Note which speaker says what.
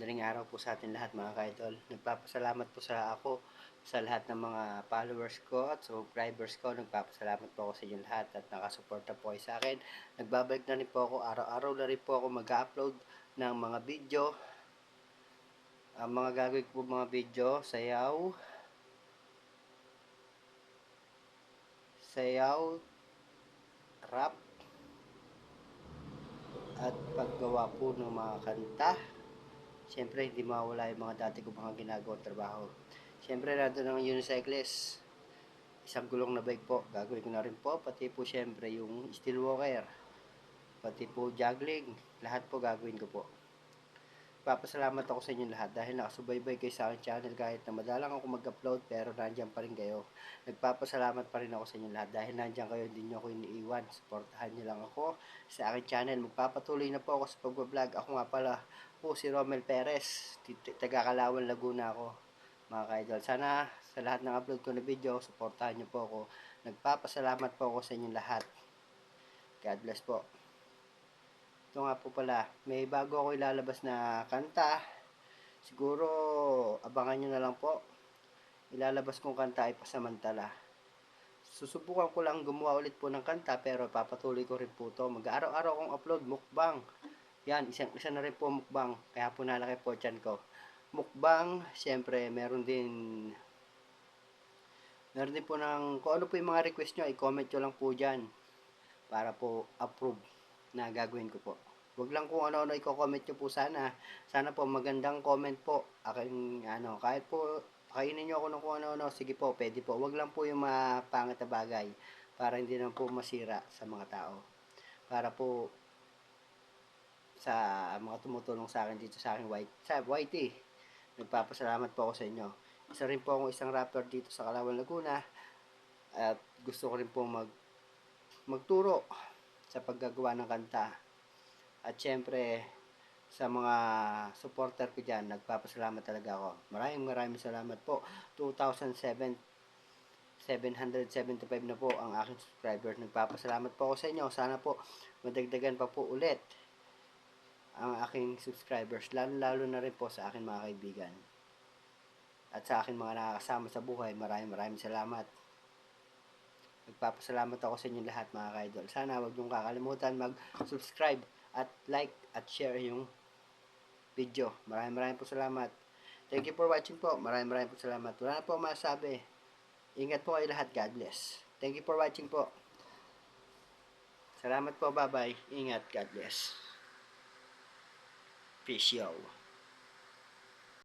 Speaker 1: Daling araw po sa atin lahat mga ka-idol. Nagpapasalamat po sa ako sa lahat ng mga followers ko at subscribers ko. Nagpapasalamat po ako sa inyo lahat at nakasuporta po kayo sa akin. Nagbabalik na rin po ako. Araw-araw na rin po ako mag-upload ng mga video. Ang mga gagawin ko mga video, sayaw, sayaw, rap, at paggawa po ng mga kanta. Siyempre, hindi mawala yung mga dati ko mga ginagawang trabaho. Siyempre, nandun ang unicyclist. Isang gulong na bike po. Gagawin ko na rin po. Pati po, siyempre, yung steel walker. Pati po, juggling. Lahat po gagawin ko po. Papasalamat ako sa inyo lahat dahil nakasubaybay kayo sa aking channel kahit na madalang ako mag-upload pero nandiyan pa rin kayo. Nagpapasalamat pa rin ako sa inyo lahat dahil nandiyan kayo, hindi nyo ako iniiwan. Supportahan nyo lang ako sa aking channel. Magpapatuloy na po ako sa pag-vlog. Ako nga pala po si Romel Perez. Taga Kalawan, Laguna ako. Mga ka-idol. Sana sa lahat ng upload ko na video, supportahan nyo po ako. Nagpapasalamat po ako sa inyo lahat. God bless po. Ito nga po pala, may bago ako ilalabas na kanta. Siguro, abangan nyo na lang po. Ilalabas kong kanta ay pasamantala. Susubukan ko lang gumawa ulit po ng kanta pero papatuloy ko rin po to. Mag-araw-araw kong upload, mukbang. Yan, isang, isa na rin po mukbang. Kaya po nalaki po chan ko. Mukbang, siyempre, meron din meron din po ng, kung ano po yung mga request nyo, i-comment nyo lang po dyan para po approve na gagawin ko po. Huwag lang kung ano-ano i-comment nyo po sana. Sana po magandang comment po. Aking, ano, kahit po kainin nyo ako ng kung ano-ano, sige po, pwede po. Huwag lang po yung mapangit na bagay para hindi na po masira sa mga tao. Para po sa mga tumutulong sa akin dito sa aking white, sa YT. Nagpapasalamat po ako sa inyo. Isa rin po akong isang rapper dito sa Kalawan, Laguna. At gusto ko rin po mag magturo sa paggagawa ng kanta. At syempre, sa mga supporter ko dyan, nagpapasalamat talaga ako. Maraming maraming salamat po. 2007, 775 na po ang aking subscribers. Nagpapasalamat po ako sa inyo. Sana po madagdagan pa po ulit ang aking subscribers. Lalo-lalo na rin po sa akin mga kaibigan. At sa akin mga nakakasama sa buhay, maraming maraming salamat. Nagpapasalamat ako sa inyo lahat mga kaidol. Sana huwag niyong kakalimutan mag-subscribe at like at share yung video. Maraming maraming po salamat. Thank you for watching po. Maraming maraming po salamat. Wala na po masabi. Ingat po kayo lahat. God bless. Thank you for watching po. Salamat po. Bye-bye. Ingat. God bless. Peace yo.